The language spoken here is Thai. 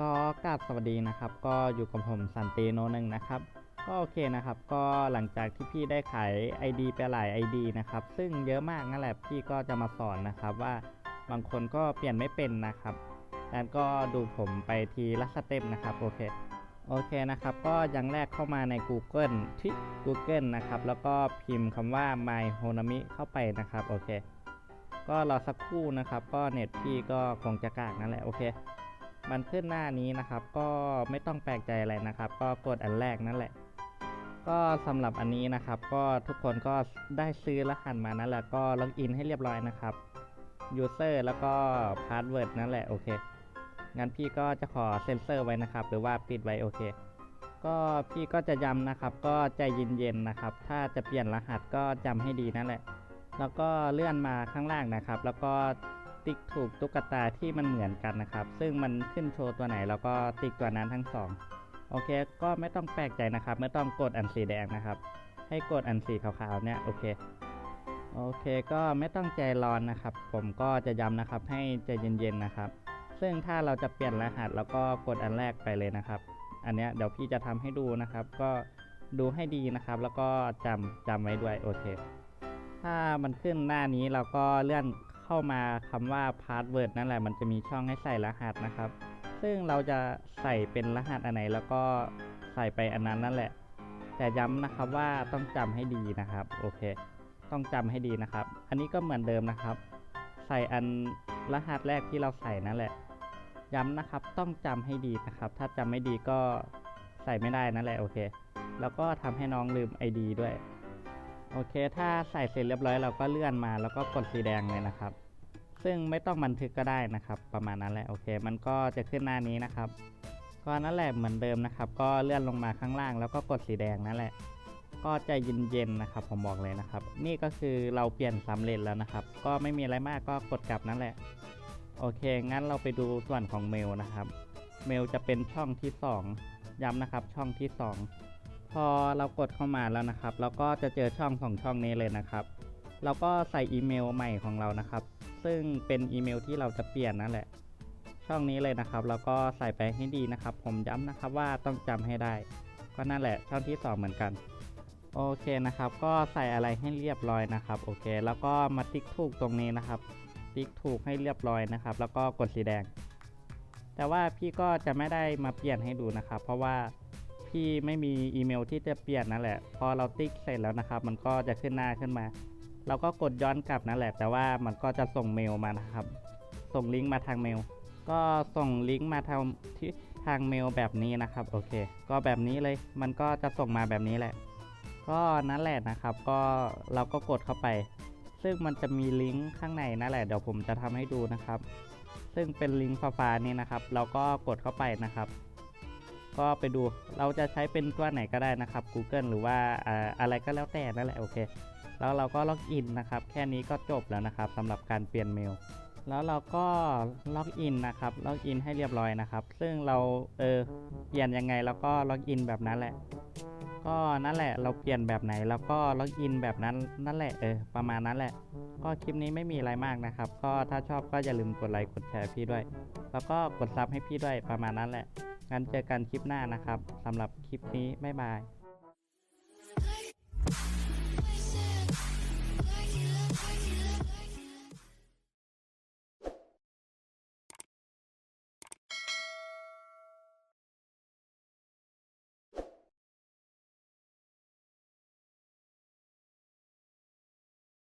ก็กราบสวัสดีนะครับ ก็อยู่กับผมสันติโนหนึ่งนะครับ ก็โอเคนะครับ ก็หลังจากที่พี่ได้ขาย ID ไปหลาย ID นะครับ ซึ่งเยอะมากนั่นแหละพี่ก็จะมาสอนนะครับว่า บางคนก็เปลี่ยนไม่เป็นนะครับแล้วก็ดูผมไปทีละสเต็ปนะครับโอเคโอเคนะครับ ก็อยังแรกเข้ามาใน Google ที่ Google นะครับ แล้วก็พิมพ์คำว่า My Honami เข้าไปนะครับ โอเค ก็รอสักครู่นะครับ ก็เน็ตพี่ก็คงจะกากนั่นแหละ โอเค มันขึ้นหน้านี้นะครับ ก็ไม่ต้องแปลกใจอะไรนะครับ ก็กดอันแรกนั่นแหละ ก็สำหรับอันนี้นะครับ ก็ทุกคนก็ได้ซื้อรหัสมานั่นแหละ ก็ล็อกอินให้เรียบร้อยนะครับ user แล้วก็ password นั่นแหละ โอเค งั้นพี่ก็จะขอเซ็นเซอร์ไว้นะครับ หรือว่าปิดไว้โอเค ก็พี่ก็จะย้ำนะครับ ก็ใจเย็นๆนะครับ ถ้าจะเปลี่ยนรหัสก็จำให้ดีนั่นแหละ แล้วก็เลื่อนมาข้างล่างนะครับ แล้วก็ติ๊กถูกตุ๊กตาที่มันเหมือนกันนะครับ ซึ่งมันขึ้นโชว์ตัวไหนแล้วก็ติ๊กตัวนั้นทั้งสองโอเค ก็ไม่ต้องแปลกใจนะครับ ไม่ต้องกดอันสีแดงนะครับ ให้กดอันสีขาวๆเนี่ย โอเค โอเคก็ไม่ต้องใจร้อนนะครับ ผมก็จะย้ำนะครับให้ใจเย็นๆนะครับ ซึ่งถ้าเราจะเปลี่ยนรหัสแล้วก็กดอันแรกไปเลยนะครับ อันเนี้ยเดี๋ยวพี่จะทำให้ดูนะครับ ก็ดูให้ดีนะครับ แล้วก็จำจำไว้ด้วยโอเค ถ้ามันขึ้นหน้านี้เราก็เลื่อนเข้ามาคำว่า password นั่นแหละ มันจะมีช่องให้ใส่รหัสนะครับ ซึ่งเราจะใส่เป็นรหัสอันไหน แล้วก็ใส่ไปอันนั้นนั่นแหละ แต่ย้ำนะครับว่าต้องจำให้ดีนะครับ โอเค ต้องจำให้ดีนะครับ อันนี้ก็เหมือนเดิมนะครับ ใส่อันรหัสแรกที่เราใส่นั่นแหละ ย้ำนะครับต้องจำให้ดีนะครับ ถ้าจำไม่ดีก็ใส่ไม่ได้นั่นแหละโอเค แล้วก็ทำให้น้องลืม ID ด้วย โอเค ถ้าใส่เสร็จเรียบร้อยเราก็เลื่อนมา แล้วก็กดสีแดงเลยนะครับ ซึ่งไม่ต้องบันทึกก็ได้นะครับ ประมาณนั้นแหละโอเค มันก็จะขึ้นหน้านี้นะครับก็นั่นแหละเหมือนเดิมนะครับ ก็เลื่อนลงมาข้างล่าง แล้วก็กดสีแดงนั่นแหละ ก็ใจเย็นๆนะครับ ผมบอกเลยนะครับ นี่ก็คือเราเปลี่ยนสำเร็จแล้วนะครับ ก็ไม่มีอะไรมากก็กดกลับนั่นแหละ โอเค งั้นเราไปดูส่วนของเมลนะครับ เมลจะเป็นช่องที่ 2 ย้ำนะครับ ช่องที่ 2 พอเรากดเข้ามาแล้วนะครับ เราก็จะเจอช่องสองช่องนี้เลยนะครับเราก็ใส่อีเมลใหม่ของเรานะครับ ซึ่งเป็นอีเมลที่เราจะเปลี่ยนนั่นแหละ ช่องนี้เลยนะครับ แล้วก็ใส่ไปให้ดีนะครับ ผมย้ำนะครับว่าต้องจำให้ได้ ก็นั่นแหละช่องที่ 2 เหมือนกัน โอเคนะครับ ก็ใส่อะไรให้เรียบร้อยนะครับ โอเค แล้วก็มาติ๊กถูกตรงนี้นะครับ ติ๊กถูกให้เรียบร้อยนะครับ แล้วก็กดสีแดง แต่ว่าพี่ก็จะไม่ได้มาเปลี่ยนให้ดูนะครับ เพราะว่าพี่ไม่มีอีเมลที่จะเปลี่ยนนั่นแหละ พอเราติ๊กเสร็จแล้วนะครับ มันก็จะขึ้นหน้าขึ้นมา เราก็กดย้อนกลับนั่นแหละ แต่ว่ามันก็จะส่งเมลมานะครับ ส่งลิงก์มาทางเมล ก็ส่งลิงก์มาทางที่ทางเมลแบบนี้นะครับ โอเค ก็แบบนี้เลย มันก็จะส่งมาแบบนี้แหละ ก็นั่นแหละนะครับ ก็เราก็กดเข้าไป ซึ่งมันจะมีลิงก์ข้างในนั่นแหละเดี๋ยวผมจะทำให้ดูนะครับ ซึ่งเป็นลิงก์ฟ้าๆนี่นะครับ เราก็กดเข้าไปนะครับ ก็ไปดูเราจะใช้เป็นตัวไหนก็ได้นะครับ Google หรือว่าอ่าอะไรก็แล้วแต่นั่นแหละโอเค แล้วเราก็ล็อกอินนะครับ แค่นี้ก็จบแล้วนะครับสำหรับการเปลี่ยนเมล แล้วเราก็ล็อกอินนะครับ ล็อกอินให้เรียบร้อยนะครับ ซึ่งเราเออเปลี่ยนยังไงแล้วก็ล็อกอินแบบนั้นแหละ ก็นั่นแหละเราเปลี่ยนแบบไหนแล้วก็ล็อกอินแบบนั้นนั่นแหละเออประมาณนั้นแหละ ก็คลิปนี้ไม่มีอะไรมากนะครับ ก็ถ้าชอบก็อย่าลืมกดไลค์กดแชร์พี่ด้วย แล้วก็กดซับให้พี่ด้วยประมาณนั้นแหละงั้นเจอกันคลิปหน้านะครับสำหรับคลิปนี้บ๊ายบาย